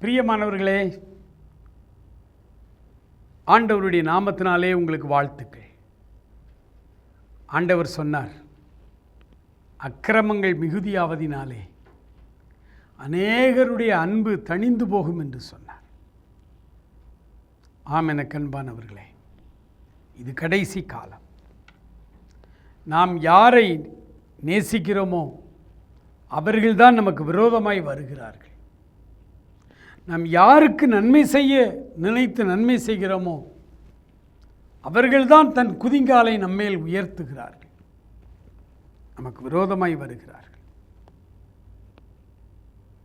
பிரியமானவர்களே ஆண்டவருடைய நாமத்தினாலே உங்களுக்கு வாழ்த்துக்கள். ஆண்டவர் சொன்னார் அக்கிரமங்கள் மிகுதியாவதினாலே அநேகருடைய அன்பு தணிந்து போகும் என்று சொன்னார். ஆம் என கண்பானவர்களே இது கடைசி காலம். நாம் யாரை நேசிக்கிறோமோ அவர்கள்தான் நமக்கு விரோதமாய் வருகிறார்கள். நாம் யாருக்கு நன்மை செய்ய நினைத்து நன்மை செய்கிறோமோ அவர்கள்தான் தன் குதிங்காலை நம்மேல் உயர்த்துகிறார்கள். நமக்கு விரோதமாய் வருகிறார்கள்.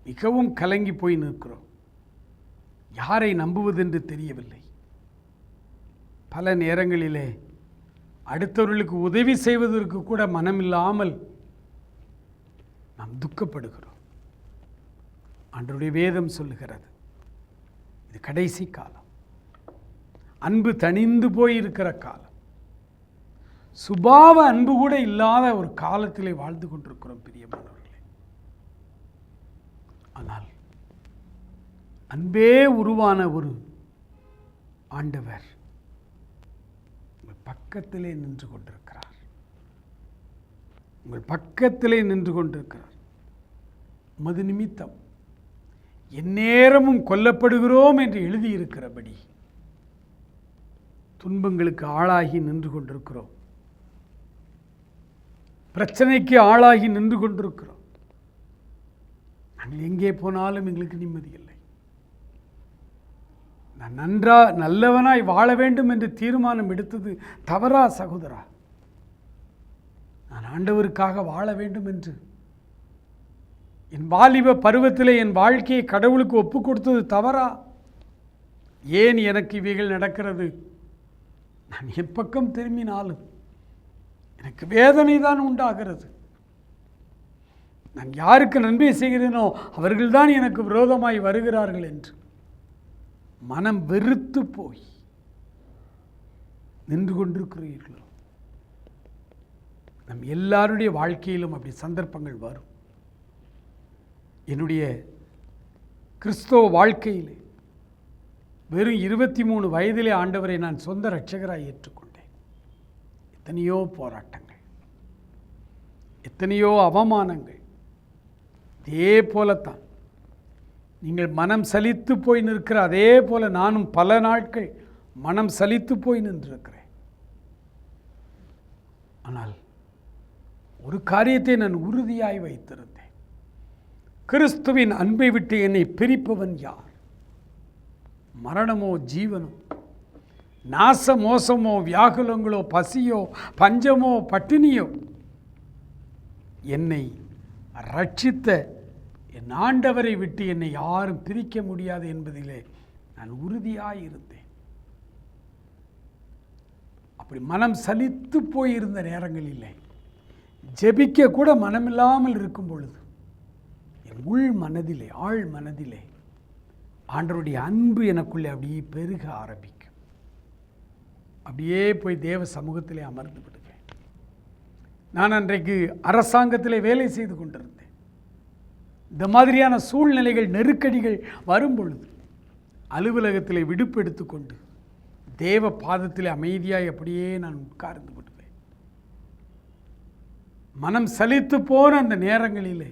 மிகவும் கலங்கி போய் நிற்கிறோம். யாரை நம்புவதென்று தெரியவில்லை. பல நேரங்களிலே அடுத்தவர்களுக்கு உதவி செய்வதற்கு கூட மனமில்லாமல் நாம் துக்கப்படுகிறோம். அன்றைய வேதம் சொல்லுகிறது. இது கடைசி காலம். அன்பு தணிந்து போயிருக்கிற காலம். சுபாவ அன்பு கூட இல்லாத ஒரு காலத்திலே வாழ்ந்து கொண்டிருக்கிறோம் பிரியமானவர்களே. ஆனால் அன்பே உருவான ஒரு ஆண்டவர் உங்கள் பக்கத்திலே நின்று கொண்டிருக்கிறார். உங்கள் பக்கத்திலே நின்று கொண்டிருக்கிறார். மது நிமித்தம் எந்நேரமும் கொல்லப்படுகிறோம் என்று எழுதியிருக்கிறபடி துன்பங்களுக்கு ஆளாகி நின்று கொண்டிருக்கிறோம். பிரச்சனைக்கு ஆளாகி நின்று கொண்டிருக்கிறோம். நாங்கள் எங்கே போனாலும் எங்களுக்கு நிம்மதி இல்லை. நான் நன்றா நல்லவனாய் வாழ வேண்டும் என்று தீர்மானம் எடுத்தது தவறா சகோதரா? நான் ஆண்டவருக்காக வாழ வேண்டும் என்று. என் வாலிப பருவத்தில் என் வாழ்க்கையை கடவுளுக்கு ஒப்பு கொடுத்தது தவறா? ஏன் எனக்கு இவைகள் நடக்கிறது? நான் எப்பக்கம் திரும்பினாலும் எனக்கு வேதனை தான் உண்டாகிறது. நான் யாருக்கு நன்மை செய்கிறேனோ அவர்கள்தான் எனக்கு விரோதமாய் வருகிறார்கள் என்று மனம் வெறுத்து போய் நின்று கொண்டிருக்கிறீர்களோ? நம் எல்லாருடைய வாழ்க்கையிலும் அப்படி சந்தர்ப்பங்கள் வரும். என்னுடைய கிறிஸ்தவ வாழ்க்கையிலே வெறும் இருபத்தி மூணு வயதிலே ஆண்டவரை நான் சொந்த ரட்சகராக ஏற்றுக்கொண்டேன். எத்தனையோ போராட்டங்கள் எத்தனையோ அவமானங்கள். இதே போலத்தான். நீங்கள் மனம் சலித்து போய் நிற்கிற அதே போல நானும் பல நாட்கள் மனம் சலித்து போய் நின்றிருக்கிறேன். ஆனால் ஒரு காரியத்தை நான் உறுதியாய் வைத்திருந்தேன். கிறிஸ்துவின் அன்பை விட்டு என்னை பிரிப்பவன் யார்? மரணமோ ஜீவனம் நாச மோசமோ வியாகுலங்களோ பசியோ பஞ்சமோ பட்டினியோ? என்னை ரட்சித்த என் ஆண்டவரை விட்டு என்னை யாரும் பிரிக்க முடியாது என்பதிலே நான் உறுதியாக இருந்தேன் அப்படி மனம் சலித்து போயிருந்த நேரங்களில் ஜெபிக்க கூட மனமில்லாமல் இருக்கும் பொழுது என் உள் மனதிலே ஆழ் மனதிலே ஆண்டருடைய அன்பு எனக்குள்ளே அப்படியே பெருக ஆரம்பிக்கும். அப்படியே போய் தேவ சமூகத்திலே அமர்ந்து விடுவேன். நான் அன்றைக்கு அரசாங்கத்திலே வேலை செய்து கொண்டிருந்தேன். இந்த மாதிரியான சூழ்நிலைகள் நெருக்கடிகள் வரும் பொழுது அலுவலகத்தில் விடுப்பு எடுத்துக்கொண்டு தேவ பாதத்தில் அமைதியாக அப்படியே நான் உட்கார்ந்து விடுவேன். மனம் சலித்து போன அந்த நேரங்களிலே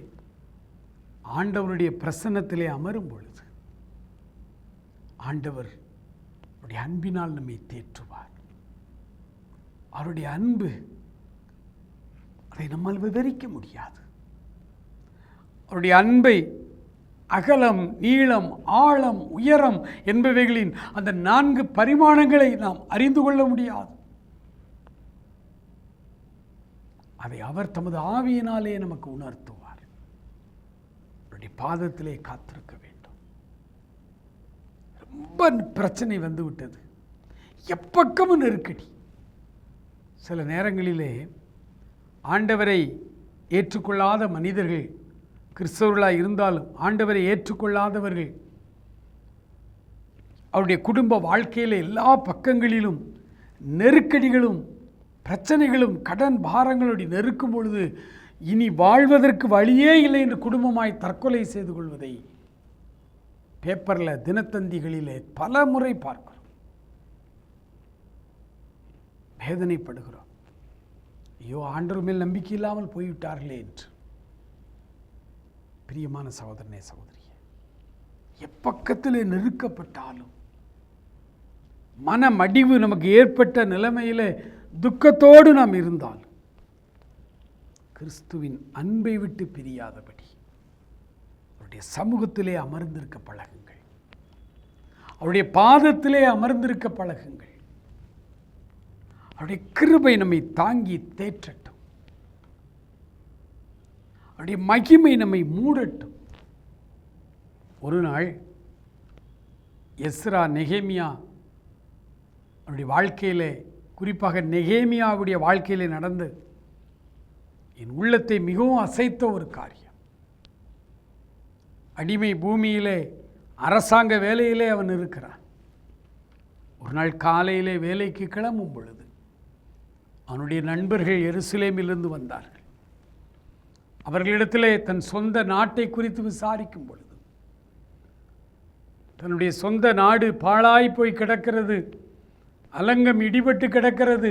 ஆண்டவருடைய பிரசன்னத்திலே அமரும் பொழுது ஆண்டவர் அவருடைய அன்பினால் நம்மை தேற்றுவார். அவருடைய அன்பு அதை நம்மால் விவரிக்க முடியாது. அவருடைய அன்பை அகலம் நீளம் ஆழம் உயரம் என்பவைகளின் அந்த நான்கு பரிமாணங்களை நாம் அறிந்து கொள்ள முடியாது. அதை அவர் தமது ஆவியினாலே நமக்கு உணர்த்துவார். அவருடைய பாதத்திலே காத்திருக்க ரொம்ப பிரச்சனை வந்து விட்டது. எப்பக்கமும் நெருக்கடி. சில நேரங்களிலே ஆண்டவரை ஏற்றுக்கொள்ளாத மனிதர்கள் கிறிஸ்தவர்களாக இருந்தாலும் ஆண்டவரை ஏற்றுக்கொள்ளாதவர்கள் அவருடைய குடும்ப வாழ்க்கையில் எல்லா பக்கங்களிலும் நெருக்கடிகளும் பிரச்சனைகளும் கடன் பாரங்களுடைய நெருக்கும் பொழுது இனி வாழ்வதற்கு வழியே இல்லை என்று குடும்பமாய் தற்கொலை செய்து கொள்வதை பேப்பரில் தினத்தந்திகளிலே பல முறை பார்க்கிறோம். வேதனைப்படுகிறோம். ஐயோ ஆண்டவர் மேல் நம்பிக்கை இல்லாமல் போய்விட்டார்களே என்று. பிரியமான சகோதரனே சகோதரியே எப்பக்கத்திலே நெருக்கப்பட்டாலும் மன மடிவு நமக்கு ஏற்பட்ட நிலைமையில துக்கத்தோடு நாம் இருந்தால் கிறிஸ்துவின் அன்பை விட்டு பிரியாதபடி அவருடைய சமூகத்திலே அமர்ந்திருக்க பழகுங்கள். அவருடைய பாதத்திலே அமர்ந்திருக்க பழகுங்கள். அவருடைய கிருபை நம்மை தாங்கி தேற்றட்டும். அவருடைய மகிமை நம்மை மூடட்டும். ஒரு நாள் எஸ்ரா நெகேமியா அவருடைய வாழ்க்கையிலே குறிப்பாக நெகேமியாவுடைய வாழ்க்கையிலே நடந்து என் உள்ளத்தை மிகவும் அசைத்த ஒரு காரியம். அடிமை பூமியிலே அரசாங்க வேலையிலே அவன் இருக்கிறான். ஒரு நாள் காலையிலே வேலைக்கு கிளம்பும் பொழுது அவனுடைய நண்பர்கள் எருசலேமிலிருந்து வந்தார்கள். அவர்களிடத்திலே தன் சொந்த நாட்டை குறித்து விசாரிக்கும் பொழுது தன்னுடைய சொந்த நாடு பாழாய் போய் கிடக்கிறது அலங்கம் இடிபட்டு கிடக்கிறது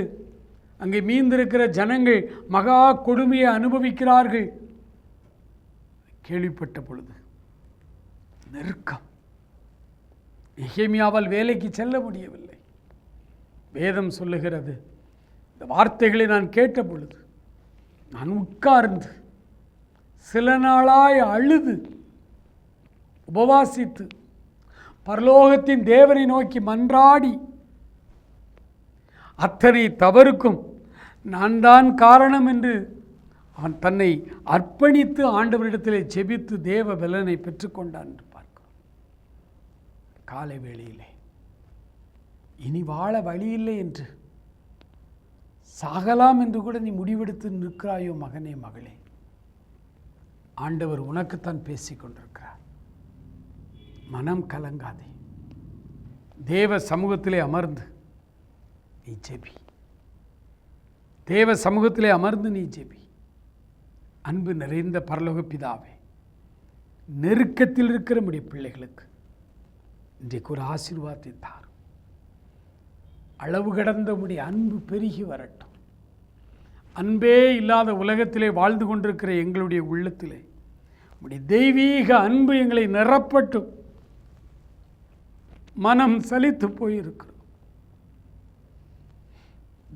அங்கே மீந்திருக்கிற ஜனங்கள் மகா கொடுமையை அனுபவிக்கிறார்கள். கேள்விப்பட்ட பொழுது நெருக்கம். எஹேமியாவால் வேலைக்கு செல்ல முடியவில்லை. வேதம் சொல்லுகிறது இந்த வார்த்தைகளை நான் கேட்ட பொழுது நான் உட்கார்ந்து சில நாளாய் அழுது உபவாசித்து பரலோகத்தின் தேவனை நோக்கி மன்றாடி அத்தனை தவறுக்கும் நான் தான் காரணம் என்று அவன் தன்னை அர்ப்பணித்து ஆண்டவரிடத்திலே செபித்து தேவ பலனை பெற்றுக்கொண்டான். காலை வேளையிலே. இனி வாழ வழியில்லை என்று. சாகலாம் என்று கூட நீ முடிவெடுத்து நிற்கிறாயோ மகனே மகளே. ஆண்டவர் உனக்குத்தான் பேசி கொண்டிருக்கிறார். மனம் கலங்காதே. தேவ சமூகத்திலே அமர்ந்து நீ ஜெபி. தேவ சமூகத்திலே அமர்ந்து நீ ஜெபி. அன்பு நிறைந்த பரலோக பிதாவே நெருக்கத்தில் இருக்கிற முடிய பிள்ளைகளுக்கு இன்றைக்கு ஒரு ஆசீர்வாதத்தை தாரும். அளவு கடந்த உடைய அன்பு பெருகி வரட்டும். அன்பே இல்லாத உலகத்திலே வாழ்ந்து கொண்டிருக்கிற எங்களுடைய உள்ளத்திலே உடைய தெய்வீக அன்பு எங்களை நிரப்பட்டும். மனம் சலித்து போயிருக்கிறோம்.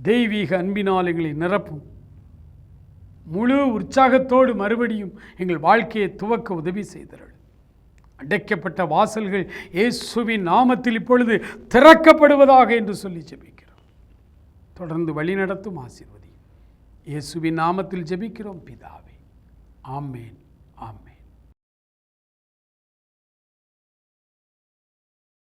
தெய்வீக அன்பினால் எங்களை நிரப்பும். முழு உற்சாகத்தோடு மறுபடியும் எங்கள் வாழ்க்கையை துவக்க உதவி செய்தார்கள் அடைக்கப்பட்ட வாசல்கள் இயேசுவின் நாமத்தில் இப்பொழுது திறக்கப்படுவதாக என்று சொல்லி ஜெபிக்கிறோம். தொடர்ந்து வழிநடத்தும் ஆசீர்வதி. இயேசுவின் நாமத்தில் ஜெபிக்கிறோம் பிதாவே. ஆமேன் ஆமேன்.